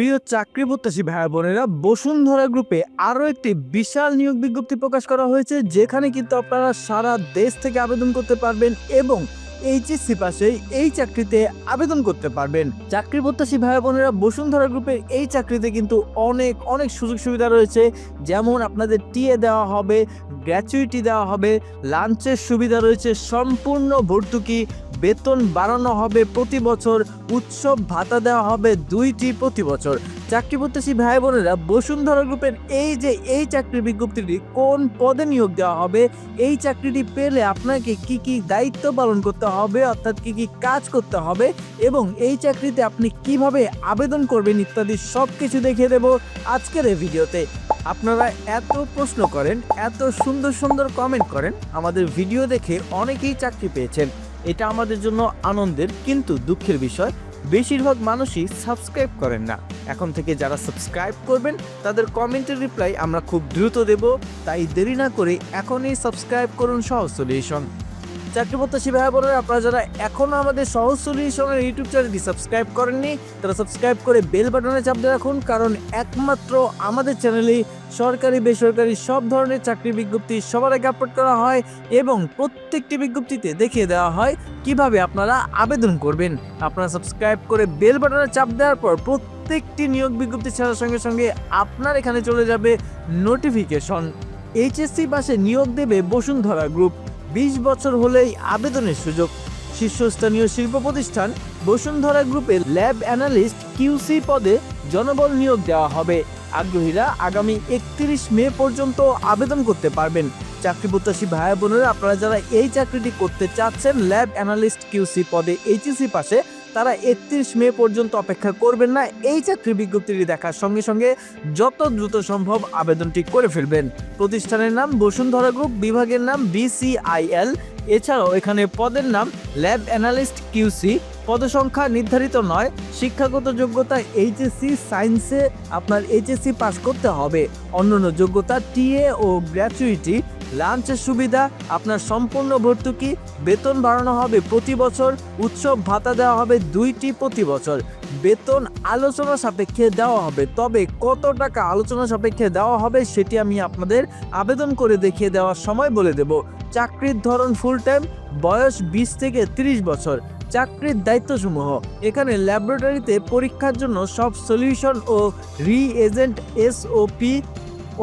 প্রিয় চাকরি প্রত্যাশী ভাই বোনেরা, বসুন্ধরা গ্রুপে আরও একটি বিশাল নিয়োগ বিজ্ঞপ্তি প্রকাশ করা হয়েছে, যেখানে কিন্তু আপনারা সারা দেশ থেকে আবেদন করতে পারবেন এবং এইচএসসি পাশেই এই চাকরিতে আবেদন করতে পারবেন। চাকরি প্রত্যাশী ভাই বোনেরা, বসুন্ধরা গ্রুপের এই চাকরিতে কিন্তু অনেক অনেক সুযোগ সুবিধা রয়েছে। যেমন আপনাদের টিএ দেওয়া হবে গ্র্যাচুইটি দেওয়া হবে লাঞ্চের সুবিধা রয়েছে, সম্পূর্ণ ভর্তুকি বেতন বাড়ানো হবে প্রতি বছর, উৎসব ভাতা দেওয়া হবে দুইটি প্রতি বছর। চাকরি প্রত্যাশী ভাই বোনেরা, বসুন্ধরা গ্রুপের এই যে এই চাকরির বিজ্ঞপ্তিটি কোন পদে নিয়োগ দেওয়া হবে, এই চাকরিটি পেলে আপনাকে কি কি দায়িত্ব পালন করতে হবে, অর্থাৎ কি কি কাজ করতে হবে এবং এই চাকরিতে আপনি কীভাবে আবেদন করবেন ইত্যাদি সব কিছু দেখিয়ে দেব আজকের এই ভিডিওতে। আপনারা এত প্রশ্ন করেন, এত সুন্দর সুন্দর কমেন্ট করেন, আমাদের ভিডিও দেখে অনেকেই চাকরি পেয়েছেন। এটা আমাদের জন্য আনন্দের কিন্তু দুঃখের বিষয়। বেশিরভাগ মানুষই সাবস্ক্রাইব করেন না। এখন থেকে যারা সাবস্ক্রাইব করবেন, তাদের কমেন্টের রিপ্লাই আমরা খুব দ্রুত দেব। তাই দেরি না করে এখনই সাবস্ক্রাইব করুন সহজ সলিউশন চাকরি প্রত্যাশী ভাই বোনেরা, আপনারা যারা এখনও আমাদের সহজ সলিউশনের ইউটিউব চ্যানেলটি সাবস্ক্রাইব করেননি, তারা সাবস্ক্রাইব করে বেল বাটনে চাপ দিয়ে রাখুন, কারণ একমাত্র আমাদের চ্যানেলেই সরকারি, বেসরকারি সব ধরনের চাকরি বিজ্ঞপ্তি সবার আগে আপলোড করা হয় এবং প্রত্যেকটি বিজ্ঞপ্তিতে দেখিয়ে দেওয়া হয় কীভাবে আপনারা আবেদন করবেন। আপনারা সাবস্ক্রাইব করে বেল বাটনে চাপ দেওয়ার পর প্রত্যেকটি নিয়োগ বিজ্ঞপ্তি ছাড়ার সঙ্গে সঙ্গে আপনার এখানে চলে যাবে নোটিফিকেশন। এইচএসসি পাশে নিয়োগ দেবে বসুন্ধরা গ্রুপ। বিশ বছর হলেই আবেদনের সুযোগ। শীর্ষস্থানীয় শিল্প প্রতিষ্ঠান বসুন্ধরা গ্রুপের ল্যাব অ্যানালিস্ট কিউসি পদে জনবল নিয়োগ দেওয়া হবে। আগ্রহীরা আগামী একত্রিশ মে পর্যন্ত আবেদন করতে পারবেন। চাকরি প্রত্যাশী ভাই বোনেরা আপনারা যারা এই চাকরিটি করতে চাচ্ছেন, ল্যাব অ্যানালিস্ট কিউসি পদে এইচএসি পাশে তারা একত্রিশ মে পর্যন্ত অপেক্ষা করবেন না। এই চাকরি বিজ্ঞপ্তিটি দেখার সঙ্গে সঙ্গে যত দ্রুত সম্ভব আবেদনটি করে ফেলবেন। প্রতিষ্ঠানের নাম বসুন্ধরা গ্রুপ, বিভাগের নাম বিসিআইএল এছাড়াও এখানে পদের নাম ল্যাব অ্যানালিস্ট কিউসি পদসংখ্যা নির্ধারিত নয়, শিক্ষাগত যোগ্যতা এইচএসসি, সায়েন্সে আপনার এইচএসসি পাস করতে হবে। অন্যান্য যোগ্যতা টিএ ও গ্র্যাচুইটি লাঞ্চের সুবিধা, আপনার সম্পূর্ণ ভর্তুকি, বেতন বাড়ানো হবে প্রতি বছর, উৎসব ভাতা দেওয়া হবে দুইটি প্রতি বছর। বেতন আলোচনা সাপেক্ষে দেওয়া হবে, তবে কত টাকা আলোচনা সাপেক্ষে দেওয়া হবে সেটি আমি আপনাদের আবেদন করে দেখিয়ে দেওয়ার সময় বলে দেব। চাকরির ধরন ফুল টাইম বয়স বিশ থেকে ৩০ বছর। চাকরির দায়িত্বসমূহ, এখানে ল্যাবরেটরিতে পরীক্ষার জন্য সব সলিউশন ও রি এজেন্ট এসওপি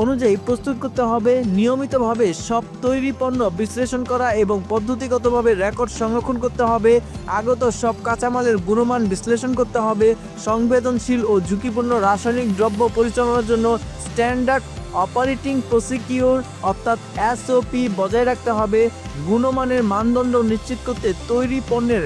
অনুযায়ী প্রস্তুত করতে হবে, নিয়মিতভাবে সব তৈরি পণ্য বিশ্লেষণ করা এবং পদ্ধতিগতভাবে রেকর্ড সংরক্ষণ করতে হবে, আগত সব কাঁচামালের গুণমান বিশ্লেষণ করতে হবে, সংবেদনশীল ও ঝুঁকিপূর্ণ রাসায়নিক দ্রব্য পরিচালনার জন্য স্ট্যান্ডার্ড অপারেটিং প্রসিকিউর অর্থাৎ এসওপি বজায় রাখতে হবে, গুণমানের মানদণ্ড নিশ্চিত করতে তৈরি পণ্যের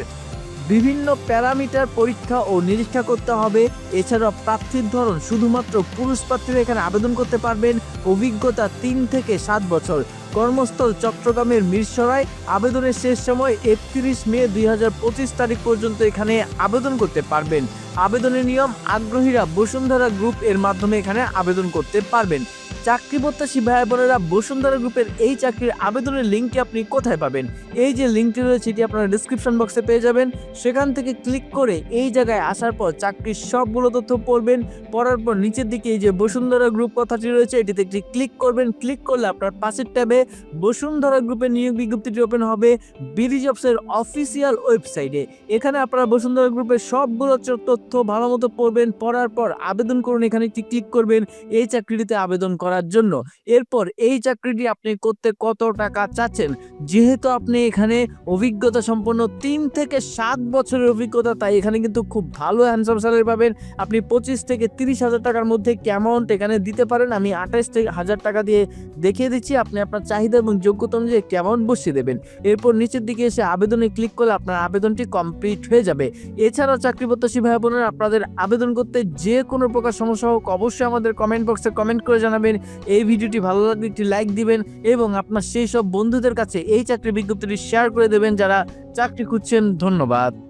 বিভিন্ন প্যারামিটার পরীক্ষা ও নিরীক্ষা করতে হবে। এছাড়া প্রার্থীর ধরন শুধুমাত্র পুরুষ প্রার্থীরা এখানে আবেদন করতে পারবেন। অভিজ্ঞতা তিন থেকে সাত বছর। কর্মস্থল চট্টগ্রামের মিরসরাই। আবেদনের শেষ সময় একত্রিশ মে দুই হাজার পঁচিশ তারিখ পর্যন্ত এখানে আবেদন করতে পারবেন। আবেদনের নিয়ম আগ্রহীরা বসুন্ধরা গ্রুপ এর মাধ্যমে এখানে আবেদন করতে পারবেন। চাকরি প্রত্যাশী ভাই বোনেরা বসুন্ধরা গ্রুপের এই চাকরির আবেদনের লিঙ্কটি আপনি কোথায় পাবেন? এই যে লিঙ্কটি রয়েছে, এটি আপনারা ডিসক্রিপশন বক্সে পেয়ে যাবেন। সেখান থেকে ক্লিক করে এই জায়গায় আসার পর চাকরির সবগুলো তথ্য পড়বেন। পড়ার পর নিচের দিকে এই যে বসুন্ধরা গ্রুপ কথাটি রয়েছে, এটিতে একটি ক্লিক করবেন। ক্লিক করলে আপনার পাশের ট্যাবে বসুন্ধরা গ্রুপের নিয়োগ বিজ্ঞপ্তিটি ওপেন হবে বিডি জবসের অফিসিয়াল ওয়েবসাইটে এখানে আপনারা বসুন্ধরা গ্রুপের সবগুলো তথ্য ভালো মতো পড়বেন। পড়ার পর আবেদন করুন, এখানে একটি ক্লিক করবেন। এই চাকরিটিতে আবেদন করার জন্য। এরপর এই চাকরিটি আপনি করতে কত টাকা চাচ্ছেন? যেহেতু আপনি এখানে অভিজ্ঞতা সম্পন্ন তিন থেকে সাত বছরের অভিজ্ঞতা, তাই এখানে কিন্তু খুব ভালো হ্যান্ডসাম স্যালারি পাবেন। আপনি পঁচিশ থেকে তিরিশ হাজার টাকার মধ্যে অ্যামাউন্ট এখানে দিতে পারেন? আমি আঠাশ থেকে হাজার টাকা দিয়ে দেখিয়ে দিচ্ছি। আপনি আপনার চাহিদা এবং যোগ্যতা অনুযায়ী একটি অ্যামাউন্ট বসিয়ে দেবেন। এরপর নিচের দিকে এসে আবেদনে ক্লিক করলে আপনার আবেদনটি কমপ্লিট হয়ে যাবে। এছাড়াও চাকরি প্রত্যাশী ভাই বোনেরা আপনাদের আবেদন করতে যে কোনো প্রকার সমস্যা হোক, অবশ্যই আমাদের কমেন্ট বক্সে কমেন্ট করে জানাবেন। এই ভিডিওটি ভালো লাগলে একটি লাইক দিবেন এবং আপনার সেই সব বন্ধুদের কাছে এই চাকরি বিজ্ঞপ্তিটি শেয়ার করে দেবেন যারা চাকরি খুঁজছেন। ধন্যবাদ।